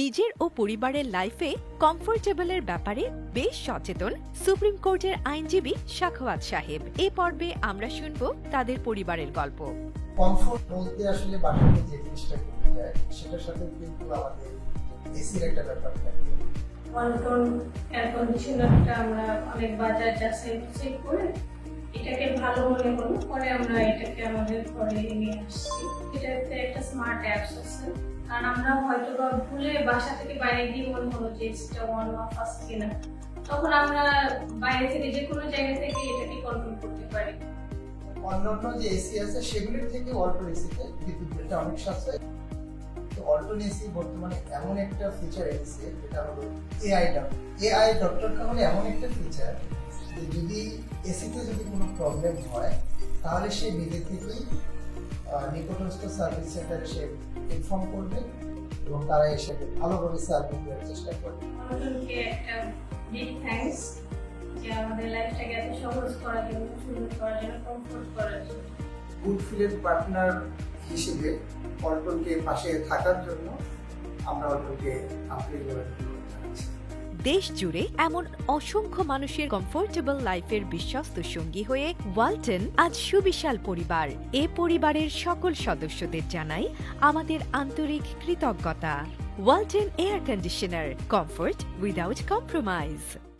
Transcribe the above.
নিজের ও পরিবারের লাইফে কমফোর্টেবলের ব্যাপারে বেশ সচেতন সুপ্রিম কোর্টের আইনজীবী শাখওয়াত সাহেব। এ পর্বে আমরা শুনব তাদের পরিবারের গল্প। কমফোর্ট বলতে আসলে বাসাতে যে জিনিসটা করতে যায় সেটার সাথে কিন্তু আমাদের এসির একটা ব্যাপার থাকে। এয়ার কন্ডিশনারটা আমরা অনেক বাজার যাচাই বাছাই করে এটাকে ভালো মনে হলো পরে আমরা এটাকে আমাদের ঘরে নিয়ে আসছি। একটা স্মার্ট অ্যাপস আছে। কারণ আমরা হয়তো ভুলে বাসা থেকে বাইরে গিয়ে মনে হলো যে অন অফ আছে কিনা। তখন আমরা বাইরে থেকে যে কোনো জায়গা থেকে এটাকে কন্ট্রোল করতে পারি। অন্যান্য যে এসি আছে, সেগুলির থেকে এসিতে বিদ্যুৎ বিলটা অনেক সাশ্রয়। এসি বর্তমানে এমন একটা ফিচার এনেছে, যেটা হলো এআই ডক্টর এআই ডক্টরটা হলো এমন একটা ফিচার যদি এসিতে যদি কোনো প্রবলেম হয়, তাহলে সে নিজে থেকেই নিকটস্থ সার্ভিস সেন্টারে সে ইনফর্ম করবে এবং তারা এসে ভালোভাবে সার্ভিস দেওয়ার চেষ্টা করবে। একটা বিগ থ্যাঙ্কস যে আমাদের লাইফটাকে এত সহজ করার জন্য সুন্দর করার জন্য কমফোর্ট করার জন্য। গুডফিলের পার্টনার হিসেবে অল্টনকে পাশে থাকার জন্য আমরা আন্তরিকভাবে ধন্যবাদ জানাচ্ছি দেশ জুড়ে এমন অসংখ্য মানুষের কমফোর্টেবল লাইফের বিশ্বস্ত সঙ্গী হয়ে ওয়ালটন আজ সুবিশাল পরিবার। এ পরিবারের সকল সদস্যদের জানাই আমাদের আন্তরিক কৃতজ্ঞতা। Walton air conditioner comfort without compromise